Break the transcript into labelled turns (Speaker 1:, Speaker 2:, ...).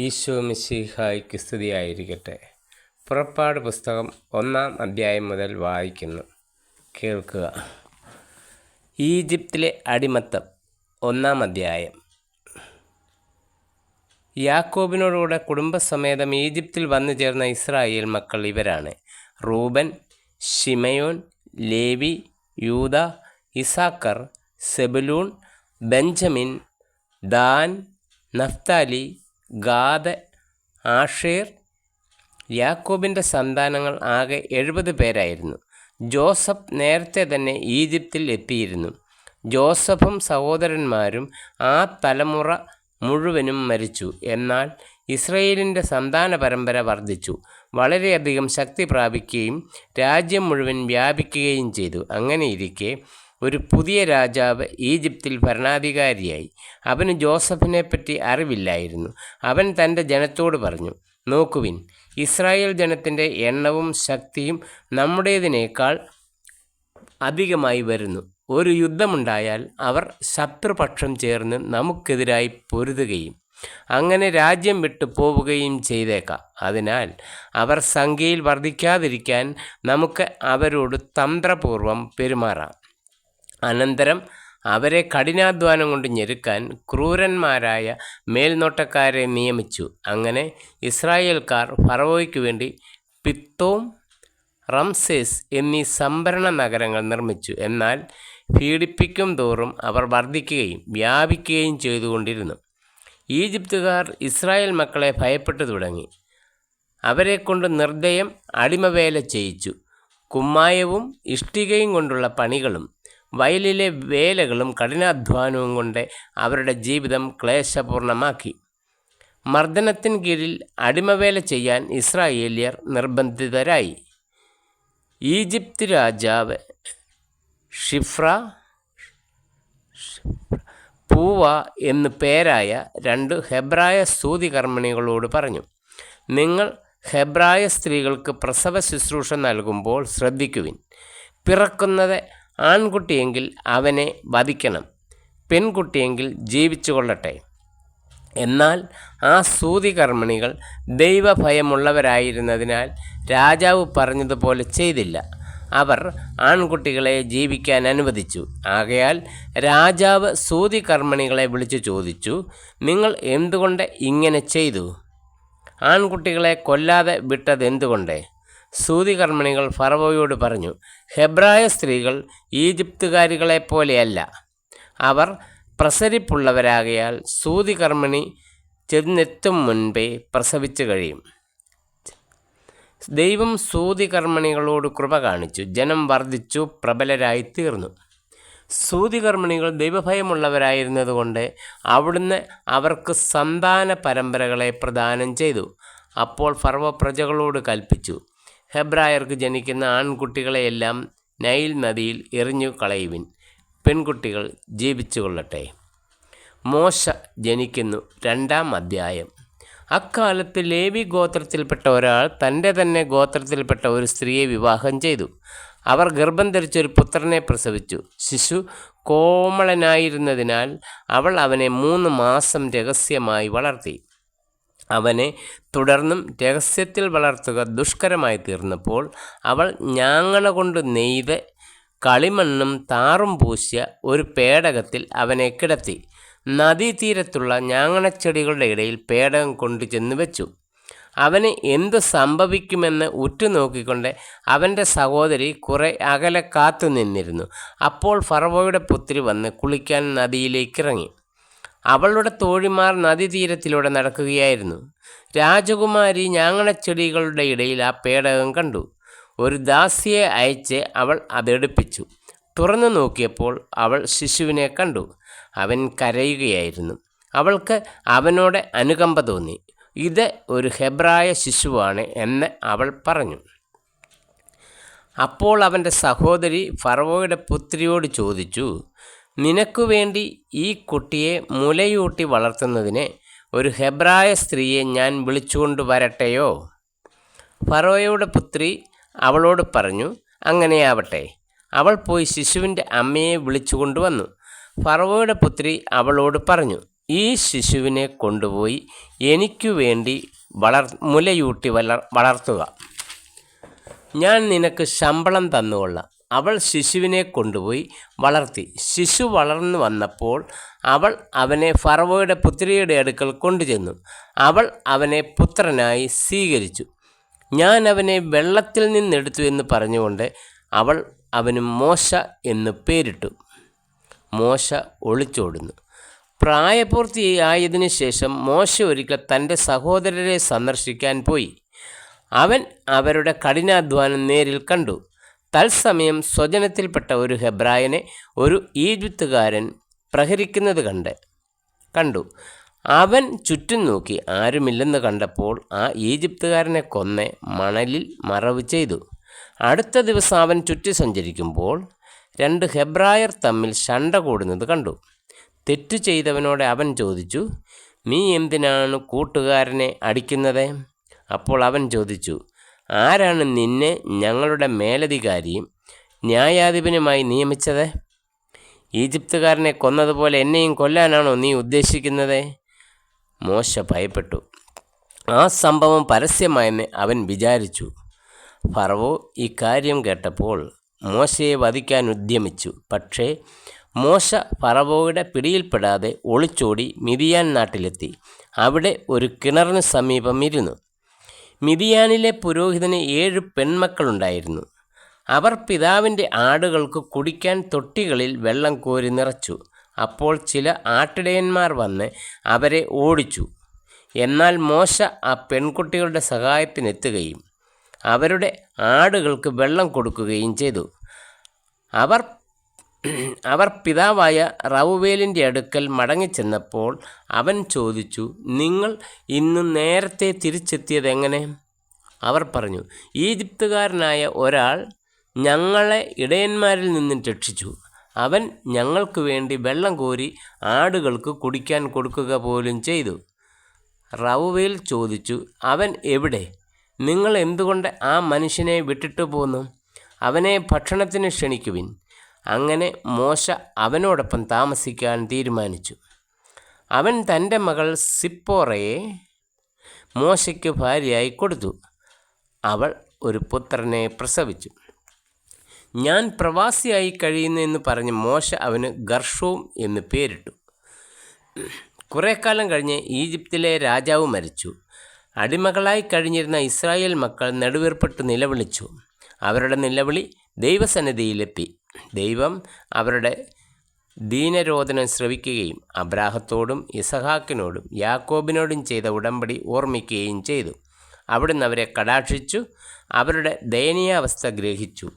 Speaker 1: ഈശോ മിശിഹായ്ക്ക് സ്തുതിയായിരിക്കട്ടെ. പുറപ്പാട് പുസ്തകം ഒന്നാം അധ്യായം മുതൽ വായിക്കുന്നു. കേൾക്കുക. ഈജിപ്തിലെ അടിമത്തം ഒന്നാം അധ്യായം. യാക്കോബിനോടുകൂടെ കുടുംബസമേതം ഈജിപ്തിൽ വന്നു ചേർന്ന ഇസ്രായേൽ മക്കൾ ഇവരാണ്. Reuben Simeon Levi Judah Issachar Zebulun Benjamin Dan Naphtali Gad Asher യാക്കോബിന്റെ സന്താനങ്ങൾ ആകെ എഴുപത് പേരായിരുന്നു. ജോസഫ് നേരത്തെ തന്നെ ഈജിപ്തിൽ എത്തിയിരുന്നു. ജോസഫും സഹോദരന്മാരും ആ തലമുറ മുഴുവനും മരിച്ചു. എന്നാൽ ഇസ്രയേലിന്റെ സന്താന പരമ്പര വർദ്ധിച്ചു. വളരെയധികം ശക്തി പ്രാപിക്കുകയും രാജ്യം മുഴുവൻ വ്യാപിക്കുകയും ചെയ്തു. അങ്ങനെയിരിക്കെ ഒരു പുതിയ രാജാവ് ഈജിപ്തിൽ ഭരണാധികാരിയായി. അവന് ജോസഫിനെപ്പറ്റി അറിവില്ലായിരുന്നു. അവൻ തന്റെ ജനത്തോട് പറഞ്ഞു നോക്കുവിൻ ഇസ്രായേൽ ജനത്തിന്റെ എണ്ണവും ശക്തിയും നമ്മുടേതിനേക്കാൾ അധികമായി വരുന്നു. ഒരു യുദ്ധമുണ്ടായാൽ അവർ ശത്രുപക്ഷം ചേർന്ന് നമുക്കെതിരായി പൊരുതുകയും അങ്ങനെ രാജ്യം വിട്ടു പോവുകയും ചെയ്തേക്കാം. അതിനാൽ അവർ സംഖ്യയിൽ വർദ്ധിക്കാതിരിക്കാൻ നമുക്ക് അവരോട് തന്ത്രപൂർവം പെരുമാറാം. അനന്തരം അവരെ കഠിനാധ്വാനം കൊണ്ട് ഞെരുക്കാൻ ക്രൂരന്മാരായ മേൽനോട്ടക്കാരെ നിയമിച്ചു. അങ്ങനെ ഇസ്രായേൽക്കാർ ഫറവോയ്ക്ക് വേണ്ടി പിത്തോം റംസേസ് എന്നീ സംഭരണ നഗരങ്ങൾ നിർമ്മിച്ചു. എന്നാൽ പീഡിപ്പിക്കും തോറും അവർ വർദ്ധിക്കുകയും വ്യാപിക്കുകയും ചെയ്തുകൊണ്ടിരുന്നു. ഈജിപ്തുകാർ ഇസ്രായേൽ മക്കളെ ഭയപ്പെട്ടു തുടങ്ങി. അവരെക്കൊണ്ട് നിർദ്ദയം അടിമവേല ചെയ്യിച്ചു. കുമ്മായവും ഇഷ്ടികയും കൊണ്ടുള്ള പണികളും വയലിലെ വേലകളും കഠിനാധ്വാനവും കൊണ്ട് അവരുടെ ജീവിതം ക്ലേശപൂർണമാക്കി. മർദ്ദനത്തിന് കീഴിൽ അടിമവേല ചെയ്യാൻ ഇസ്രായേലിയർ നിർബന്ധിതരായി. ഈജിപ്ത് രാജാവ് ഷിഫ്ര പൂവ എന്നു പേരായ രണ്ട് ഹെബ്രായ സ്തുതികർമ്മിണികളോട് പറഞ്ഞു നിങ്ങൾ ഹെബ്രായ സ്ത്രീകൾക്ക് പ്രസവ ശുശ്രൂഷ നൽകുമ്പോൾ ശ്രദ്ധിക്കുവിൻ. പിറക്കുന്നത് ആൺകുട്ടിയെങ്കിൽ അവനെ വധിക്കണം പെൺകുട്ടിയെങ്കിൽ ജീവിച്ചു കൊള്ളട്ടെ എന്നാൽ ആ സൂതികർമ്മിണികൾ ദൈവഭയമുള്ളവരായിരുന്നതിനാൽ രാജാവ് പറഞ്ഞതുപോലെ ചെയ്തില്ല. അവർ ആൺകുട്ടികളെ ജീവിക്കാൻ അനുവദിച്ചു. ആകയാൽ രാജാവ് സൂതികർമ്മിണികളെ വിളിച്ചു ചോദിച്ചു നിങ്ങൾ എന്തുകൊണ്ട് ഇങ്ങനെ ചെയ്തു? ആൺകുട്ടികളെ കൊല്ലാതെ വിട്ടതെന്തുകൊണ്ട്? സൂതികർമ്മിണികൾ ഫറവോയോട് പറഞ്ഞു ഹെബ്രായ സ്ത്രീകൾ ഈജിപ്തുകാരികളെപ്പോലെയല്ല അവർ പ്രസരിപ്പുള്ളവരാകയാൽ സൂതികർമ്മിണി ചെന്നെത്തും മുൻപേ പ്രസവിച്ചു കഴിയും. ദൈവം സൂതികർമ്മിണികളോട് കൃപ കാണിച്ചു ജനം വർദ്ധിച്ചു പ്രബലരായി തീർന്നു സൂതികർമ്മിണികൾ ദൈവഭയമുള്ളവരായിരുന്നതുകൊണ്ട് അവിടുന്ന് അവർക്ക് സന്താന പരമ്പരകളെ പ്രദാനം ചെയ്തു. അപ്പോൾ ഫർവ പ്രജകളോട് കൽപ്പിച്ചു ഹെബ്രായർക്ക് ജനിക്കുന്ന ആൺകുട്ടികളെയെല്ലാം നൈൽ നദിയിൽ എറിഞ്ഞു കളയുവിൻ. പെൺകുട്ടികൾ ജീവിച്ചു കൊള്ളട്ടെ മോശ ജനിക്കുന്നു രണ്ടാം അധ്യായം. അക്കാലത്ത് ലേവി ഗോത്രത്തിൽപ്പെട്ട ഒരാൾ തന്റെ തന്നെ ഗോത്രത്തിൽപ്പെട്ട ഒരു സ്ത്രീയെ വിവാഹം ചെയ്തു. അവർ ഗർഭം ധരിച്ചൊരു പുത്രനെ പ്രസവിച്ചു. ശിശു കോമളനായിരുന്നതിനാൽ അവൾ അവനെ മൂന്ന് മാസം രഹസ്യമായി വളർത്തി. അവനെ തുടർന്നും രഹസ്യത്തിൽ വളർത്തുക ദുഷ്കരമായി തീർന്നപ്പോൾ അവൾ ഞാങ്ങണ കൊണ്ട് നെയ്ത് കളിമണ്ണും താറും പൂശിയ ഒരു പേടകത്തിൽ അവനെ കിടത്തി. നദീതീരത്തുള്ള ഞാങ്ങണച്ചെടികളുടെ ഇടയിൽ പേടകം കൊണ്ടു ചെന്ന് വെച്ചു. അവന് എന്തു സംഭവിക്കുമെന്ന് ഉറ്റുനോക്കിക്കൊണ്ട് അവന്റെ സഹോദരി കുറെ അകലെ കാത്തു നിന്നിരുന്നു. അപ്പോൾ ഫറവോയുടെ പുത്രി വന്ന് കുളിക്കാൻ നദിയിലേക്കിറങ്ങി. അവളുടെ തോഴിമാർ നദീതീരത്തിലൂടെ നടക്കുകയായിരുന്നു. രാജകുമാരി ഞാങ്ങണച്ചെടികളുടെ ഇടയിൽ ആ പേടകം കണ്ടു. ഒരു ദാസിയെ അയച്ച് അവൾ അതെടുപ്പിച്ചു. തുറന്നു നോക്കിയപ്പോൾ അവൾ ശിശുവിനെ കണ്ടു. അവൻ കരയുകയായിരുന്നു. അവൾക്ക് അവനോട് അനുകമ്പ തോന്നി. ഇത് ഒരു ഹെബ്രായ ശിശുവാണ് എന്ന് അവൾ പറഞ്ഞു. അപ്പോൾ അവന്റെ സഹോദരി ഫറവോയുടെ പുത്രിയോട് ചോദിച്ചു നിനക്കു വേണ്ടി ഈ കുട്ടിയെ മുലയൂട്ടി വളർത്തുന്നതിന് ഒരു ഹെബ്രായ സ്ത്രീയെ ഞാൻ വിളിച്ചുകൊണ്ട് വരട്ടെയോ ഫറോയുടെ പുത്രി അവളോട് പറഞ്ഞു അങ്ങനെയാവട്ടെ. അവൾ പോയി ശിശുവിന്റെ അമ്മയെ വിളിച്ചു കൊണ്ടുവന്നു ഫറവോയുടെ പുത്രി അവളോട് പറഞ്ഞു ഈ ശിശുവിനെ കൊണ്ടുപോയി എനിക്കു വേണ്ടി വളർ മുലയൂട്ടി വളർ വളർത്തുക. ഞാൻ നിനക്ക് ശമ്പളം തന്നുകൊള്ളാം. അവൾ ശിശുവിനെ കൊണ്ടുപോയി വളർത്തി. ശിശു വളർന്നു വന്നപ്പോൾ അവൾ അവനെ ഫറവോയുടെ പുത്രിയുടെ അടുക്കൽ കൊണ്ടുചെന്നു. അവൾ അവനെ പുത്രനായി സ്വീകരിച്ചു. ഞാൻ അവനെ വെള്ളത്തിൽ നിന്നെടുത്തു എന്ന് പറഞ്ഞുകൊണ്ട് അവൾ അവന് മോശ എന്ന് പേരിട്ടു. മോശ ഒളിച്ചോടുന്നു. പ്രായപൂർത്തിയായതിനു ശേഷം മോശ ഒരിക്കൽ തന്റെ സഹോദരരെ സന്ദർശിക്കാൻ പോയി. അവൻ അവരുടെ കഠിനാധ്വാനം നേരിൽ കണ്ടു. തത്സമയം സ്വജനത്തിൽപ്പെട്ട ഒരു ഹെബ്രായനെ ഒരു ഈജിപ്തുകാരൻ പ്രഹരിക്കുന്നത് കണ്ട്. കണ്ടു. അവൻ ചുറ്റും നോക്കി ആരുമില്ലെന്ന് കണ്ടപ്പോൾ ആ ഈജിപ്തുകാരനെ കൊന്ന് മണലിൽ മറവ് ചെയ്തു. അടുത്ത ദിവസം അവൻ ചുറ്റി സഞ്ചരിക്കുമ്പോൾ രണ്ട് ഹെബ്രായർ തമ്മിൽ ശണ്ട കൂടുന്നത് കണ്ടു. തെറ്റു ചെയ്തവനോട് അവൻ ചോദിച്ചു നീ എന്തിനാണ് കൂട്ടുകാരനെ അടിക്കുന്നത്? അപ്പോൾ അവൻ ചോദിച്ചു ആരാണ് നിന്നെ ഞങ്ങളുടെ മേലധികാരിയും ന്യായാധിപനുമായി നിയമിച്ചത്? ഈജിപ്തുകാരനെ കൊന്നതുപോലെ എന്നെയും കൊല്ലാനാണോ നീ ഉദ്ദേശിക്കുന്നത്? മോശ ഭയപ്പെട്ടു. ആ സംഭവം പരസ്യമായെന്ന് അവൻ വിചാരിച്ചു. ഫറവോ ഈ കാര്യം കേട്ടപ്പോൾ മോശയെ വധിക്കാൻ ഉദ്യമിച്ചു. പക്ഷേ മോശ ഫറവോയുടെ പിടിയിൽപ്പെടാതെ ഒളിച്ചോടി മിതിയാൻ നാട്ടിലെത്തി. അവിടെ ഒരു കിണറിന് സമീപം ഇരുന്നു. മിതിയാനിലെ പുരോഹിതന് ഏഴ് പെൺമക്കളുണ്ടായിരുന്നു. അവർ പിതാവിന്റെ ആടുകൾക്ക് കുടിക്കാൻ തൊട്ടികളിൽ വെള്ളം കോരി നിറച്ചു. അപ്പോൾ ചില ആട്ടിടയന്മാർ വന്ന് അവരെ ഓടിച്ചു. എന്നാൽ മോശ ആ പെൺകുട്ടികളുടെ സഹായത്തിനെത്തുകയും അവരുടെ ആടുകൾക്ക് വെള്ളം കൊടുക്കുകയും ചെയ്തു. അവർ അവർ പിതാവായ റവുവേലിന്റെ അടുക്കൽ മടങ്ങിച്ചെന്നപ്പോൾ അവൻ ചോദിച്ചു നിങ്ങൾ ഇന്ന് നേരത്തെ തിരിച്ചെത്തിയത് എങ്ങനെ? അവർ പറഞ്ഞു ഈജിപ്തുകാരനായ ഒരാൾ ഞങ്ങളെ ഇടയന്മാരിൽ നിന്നും രക്ഷിച്ചു. അവൻ ഞങ്ങൾക്ക് വേണ്ടി വെള്ളം കോരി ആടുകൾക്ക് കുടിക്കാൻ കൊടുക്കുക പോലും ചെയ്തു. റവുവേൽ ചോദിച്ചു അവൻ എവിടെ? നിങ്ങൾ എന്തുകൊണ്ട് ആ മനുഷ്യനെ വിട്ടിട്ടു പോന്നു? അവനെ ഭക്ഷണത്തിന് ക്ഷണിക്കുവിൻ. അങ്ങനെ മോശ അവനോടൊപ്പം താമസിക്കാൻ തീരുമാനിച്ചു. അവൻ തന്റെ മകൾ സിപ്പോറയെ മോശയ്ക്ക് ഭാര്യയായി കൊടുത്തു. അവൾ ഒരു പുത്രനെ പ്രസവിച്ചു. ഞാൻ പ്രവാസിയായി കഴിയുന്നു എന്ന് പറഞ്ഞ് മോശ അവന് ഗർഷവും എന്ന് പേരിട്ടു. കുറേ കാലം കഴിഞ്ഞ് ഈജിപ്തിലെ രാജാവ് മരിച്ചു. അടിമകളായി കഴിഞ്ഞിരുന്ന ഇസ്രായേൽ മക്കൾ നെടുവേർപ്പെട്ട് നിലവിളിച്ചു. അവരുടെ നിലവിളി ദൈവസന്നിധിയിലെത്തി. ദൈവം അവരുടെ ദീനരോധനം ശ്രവിക്കുകയും അബ്രാഹത്തോടും ഇസഹാക്കിനോടും യാക്കോബിനോടും ചെയ്ത ഉടമ്പടി ഓർമ്മിക്കുകയും ചെയ്തു. അവിടുന്ന് അവരെ കടാക്ഷിച്ചു അവരുടെ ദയനീയാവസ്ഥ ഗ്രഹിച്ചു.